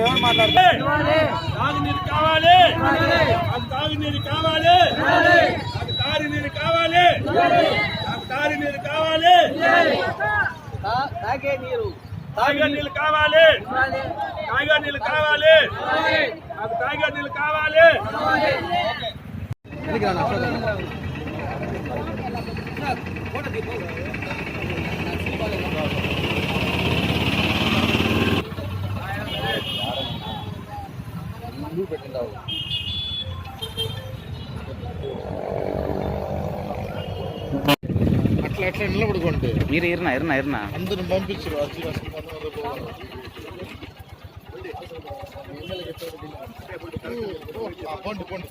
ఎవరు మాట్లాడతారు తాగునీరు కావాలి. నాకు తాగునీరు కావాలి. నాకు తాగునీరు కావాలి. నాకు తాగునీరు కావాలి. తాగే నీరు. తాగే నీళ్ళు కావాలి. తాగే నీళ్ళు కావాలి. నాకు తాగే నీళ్ళు కావాలి. అట్లా అట్లా నిలబడుకోండి మీరు ఇరునా ఇరునా ఇరునా అందరిని పంపించారు అర్జీ పోండి పోండి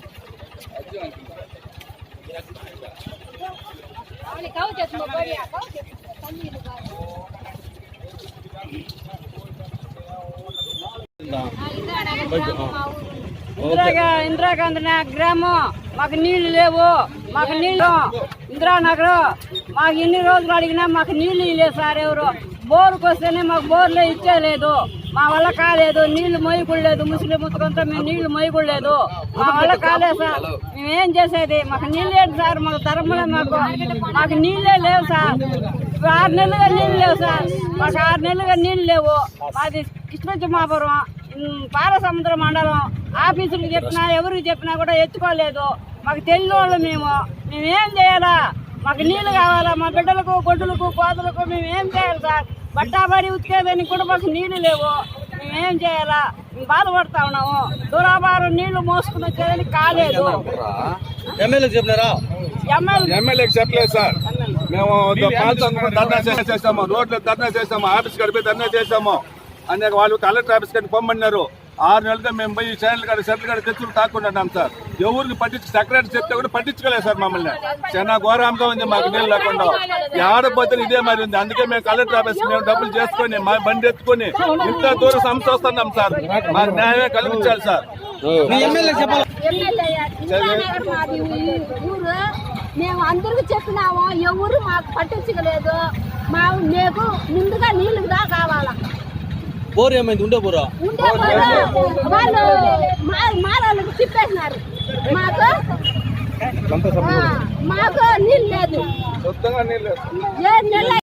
ఇందిరా ఇందిరాగాంధీ గ్రామం. మాకు నీళ్ళు లేవు. మాకు నీళ్ళు ఇందిరానగరం. మాకు ఎన్ని రోజులు అడిగినా మాకు నీళ్ళు ఇవ్వలేదు సార్ ఎవరు. బోరుకు వస్తేనే మాకు బోర్లే ఇచ్చేలేదు మా వల్ల కాలేదు. నీళ్ళు మొయ్యకూడలేదు ముస్లిం ముత్తకంతా మేము నీళ్ళు మొయ్యకూడలేదు మా వల్ల కాలేదు సార్. మేమేం చేసేది? మాకు నీళ్ళు లేదు సార్. మాకు ధర్మలే మాకు మాకు నీళ్ళే లేవు సార్. ఆరు నెలలుగా నీళ్ళు లేవు సార్. మాకు ఆరు నెలలుగా నీళ్ళు లేవు. మాది కృష్ణజమాపురం పాలసముద్ర మండలం ఆఫీసులకు చెప్పినా ఎవరికి చెప్పినా కూడా ఎత్తుకోలేదు. మాకు తెలియని వాళ్ళు మేము. మేమేం చేయాలా? మాకు నీళ్ళు కావాలా? మా బిడ్డలకు గొడ్డులకు కోతలకు మేము ఏం చేయాలి సార్? బట్టాబడి ఉతికేదానికి కూడా మాకు నీళ్ళు లేవు. మేమేం చేయాలా? మేము బాధపడతా ఉన్నాము. దురాభారం నీళ్ళు మోసుకుని వచ్చేదానికి కాలేదు. ఎమ్మెల్యేకి చెప్పలేదు సార్. మేము ధర్నా చేసాము రోడ్లు ధర్నా చేసాము ఆఫీస్ గడిపి ధర్నా చేసాము అనేక వాళ్ళు కలెక్టర్ ఆఫీస్ కానీ పొమ్మన్నారు. ఆరు నెలలుగా మేము పోయి చైన్లు కాడ సెట్లు కాడ తెచ్చులు తాక్కున్నాం సార్. ఎవరికి పట్టించి సెక్రటరీ చెప్తే కూడా పట్టించుకోలేదు సార్ మమ్మల్ని. చాలా ఘోరంగా ఉంది మాకు నీళ్ళు లేకుండా. ఈ ఆడపోతే ఇదే మరి ఉంది. అందుకే మేము కలెక్టర్ ఆఫీస్ మేము డబ్బులు చేసుకొని మా బండి ఎత్తుకొని ఇంత దూరం సమస్య వస్తున్నాం సార్. మాకు న్యాయమే కల్పించాలి సార్. మేము అందరికి చెప్పినాము ఎవరు మాకు పట్టించలేదు మా మీకు ముందుగా నీళ్ళు దా కావాలా? బోర్ ఏమైంది? ఉండే బోరా? వాళ్ళు వాళ్ళు మా మారాళ్ళకు తిప్పేసినారు. మాకు మాకు నీళ్ళు లేదు. నీళ్ళు